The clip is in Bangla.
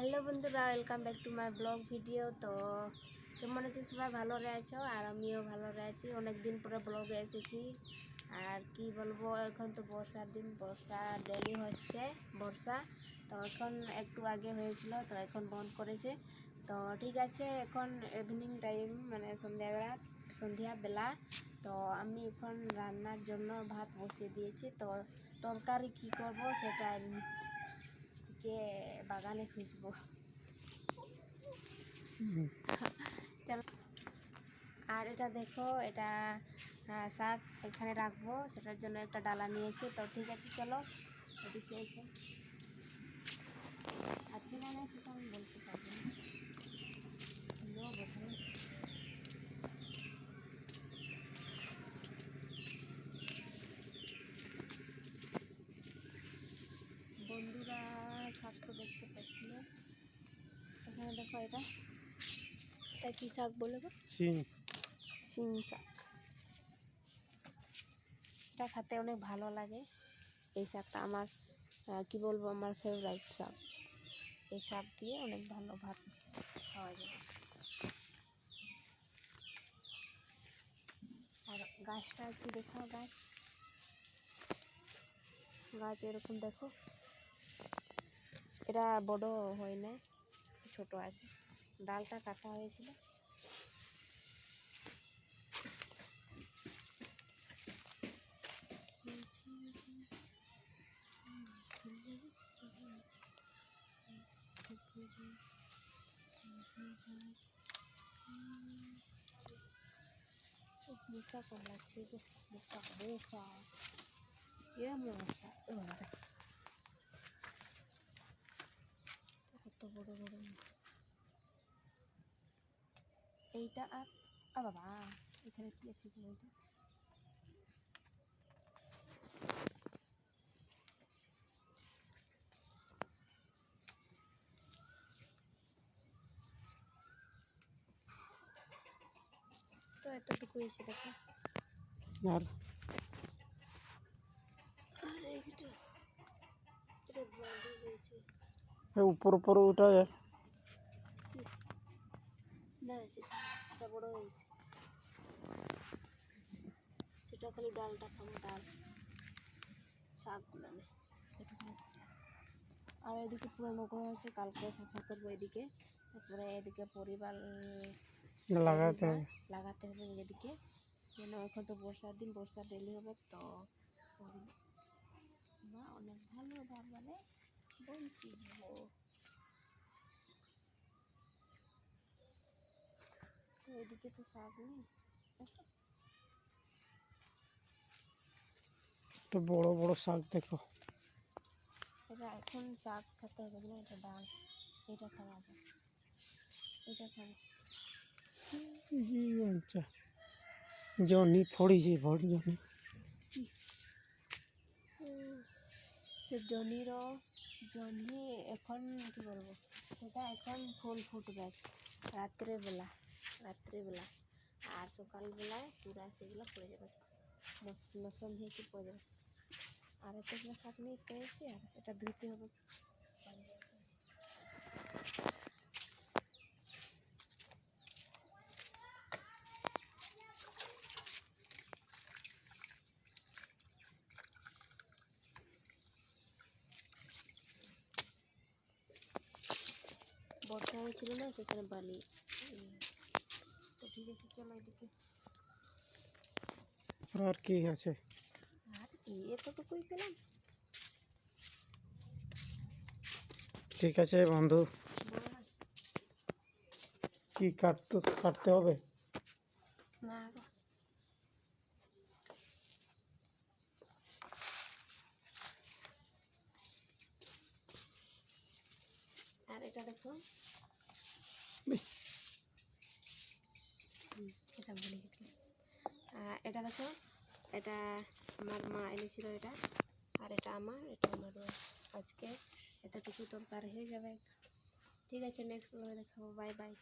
হ্যালো বন্ধুরা welcome back to my blog video তো কেমন আছে সবাই? ভালো রয়েছো? আর আমিও ভালো রয়েছি। অনেক দিন পরে ব্লগে এসেছি। আর কি বলব, এখন তো বর্ষার দিন, বর্ষা ডেলি হচ্ছে, বর্ষা। তো এখন একটু আগে হয়েছিল, তো এখন বন্ধ করেছে। তো ঠিক আছে, এখন ইভিনিং টাইম মানে সন্ধ্যাবেলা সন্ধ্যাবেলা। তো আমি এখন রান্নার জন্য ভাত বসিয়ে দিয়েছি। তো তরকারি কি করব সেটা কে বাগানে খুঁজবো। আর এটা দেখো, এটা সাত এখানে রাখব। সেটার জন্য একটা ডালা নিয়েছি। তো ঠিক আছে, চলো। এদিকে এসে আছে না নেই সেটা আমি বলতে পারব না লো বোধহয়। বন্ধুরা শাক তো দেখতে পাচ্ছি না এখানে দেখো এটা? এটা কি শাক বলে গো? চিন শিং শাক। এটা খেতে অনেক ভালো লাগে। এই শাকটা আমার কি বলব আমার ফেভারিট শাক। এই শাক দিয়ে অনেক ভালো ভাত খাওয়া যায়। আর গাছটা একটু দেখাও গাছ। গাছ এরকম দেখো। এটা বড় হয় না। ছোট আছে। ডালটা কাটা হয়েছিল। মশা কম লাগছে গো মশা মশা এ মশা। ও বাবা। কত বড় বড় মশা। এইটা আর আ বাবা এখানে কি আছে গো এইটা তো এতটুকু এসে দেখো। আর? আর এইটা এটা বালি না সেটা বড় হয়েছে সেটা খালি ডালটা খাব ডাল শাকগুলো আর এদিকে পুরো নোংরা হয়েছে কালকে সাফা করব এদিকে। তারপরে এদিকে পরিবার লাগাতে হবে। লাগাতে হবে এদিকে। যেন এখন তো বর্ষার দিন বর্ষা ডেলি হবে তো মা অনেক ভালো মানে বলছি যাব তো এদিকে তো শাক নেই এসো। একটা বড় বড় শাক দেখো এটা এখন শাক খেতে হবে না এটা ডাল এটা খাওয়া যায় এটা খাব ই আচ্ছা জনি ফড়িছে ভট জনি সে জনিরও জনি এখন কি বলব সেটা এখন ফুল ফুটবে রাত্রেবেলা রাত্রেবেলা। আর সকালবেলায় পুরা সেগুলো পড়ে যাবে। মস- মৌসুম হয়েছে পড়ে যাবে? আর এতগুলো শাক নিয়ে পেয়েছি আর এটা ধুতে হবে। বর্ষা হয়েছিল না, সেখানে বালি। চলো এদিকে। আর কি আছে? আর কি এতটুকুই পেলাম। ঠিক আছে বন্ধু। কি কাটতে কাটতে হবে? না আর এটা দেখো। এটা ভুলে গেছি এটা দেখো, এটা আমার মা এনেছিল এটা, আর এটা আমার এটা আমার। আজকে এতটুকু দরকার হয়ে যাবে। ঠিক আছে নেক্সট ব্লগে দেখাবো। Bye bye